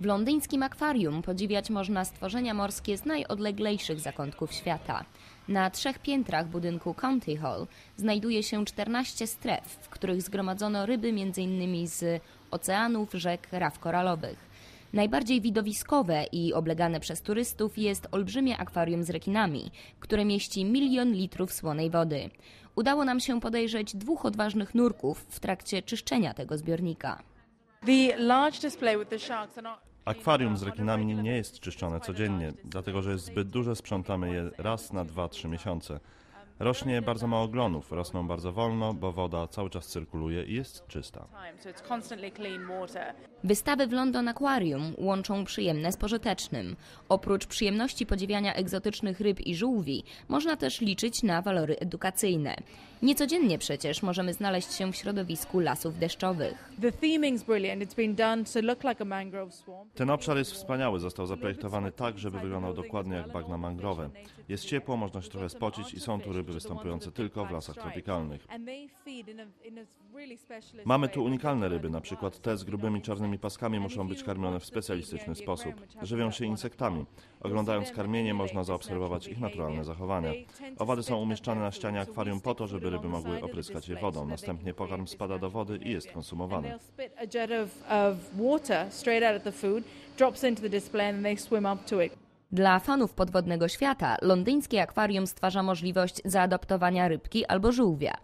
W londyńskim akwarium podziwiać można stworzenia morskie z najodleglejszych zakątków świata. Na trzech piętrach budynku County Hall znajduje się 14 stref, w których zgromadzono ryby m.in. z oceanów, rzek, raf koralowych. Najbardziej widowiskowe i oblegane przez turystów jest olbrzymie akwarium z rekinami, które mieści milion litrów słonej wody. Udało nam się podejrzeć dwóch odważnych nurków w trakcie czyszczenia tego zbiornika. Akwarium z rekinami nie jest czyszczone codziennie, dlatego że jest zbyt duże, sprzątamy je raz na 2-3 miesiące. Rośnie bardzo mało glonów, rosną bardzo wolno, bo woda cały czas cyrkuluje i jest czysta. Wystawy w London Aquarium łączą przyjemne z pożytecznym. Oprócz przyjemności podziwiania egzotycznych ryb i żółwi, można też liczyć na walory edukacyjne. Niecodziennie przecież możemy znaleźć się w środowisku lasów deszczowych. Ten obszar jest wspaniały, został zaprojektowany tak, żeby wyglądał dokładnie jak bagna mangrowe. Jest ciepło, można się trochę spocić i są tu ryby występujące tylko w lasach tropikalnych. Mamy tu unikalne ryby, na przykład te z grubymi czarnymi paskami muszą być karmione w specjalistyczny sposób. Żywią się insektami. Oglądając karmienie można zaobserwować ich naturalne zachowania. Owady są umieszczane na ścianie akwarium po to, żeby ryby mogły opryskać je wodą. Następnie pokarm spada do wody i jest konsumowany. drops into the display, and they swim up to it. Dla fanów podwodnego świata londyńskie akwarium stwarza możliwość zaadoptowania rybki albo żółwia.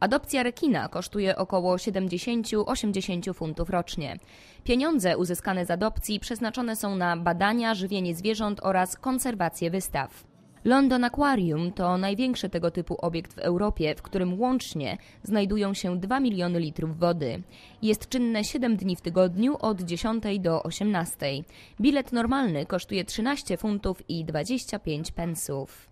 Adopcja rekina kosztuje około 70-80 funtów rocznie. Pieniądze uzyskane z adopcji przeznaczone są na badania, żywienie zwierząt oraz konserwację wystaw. London Aquarium to największy tego typu obiekt w Europie, w którym łącznie znajdują się 2 miliony litrów wody. Jest czynne 7 dni w tygodniu od 10 do 18. Bilet normalny kosztuje 13 funtów i 25 pensów.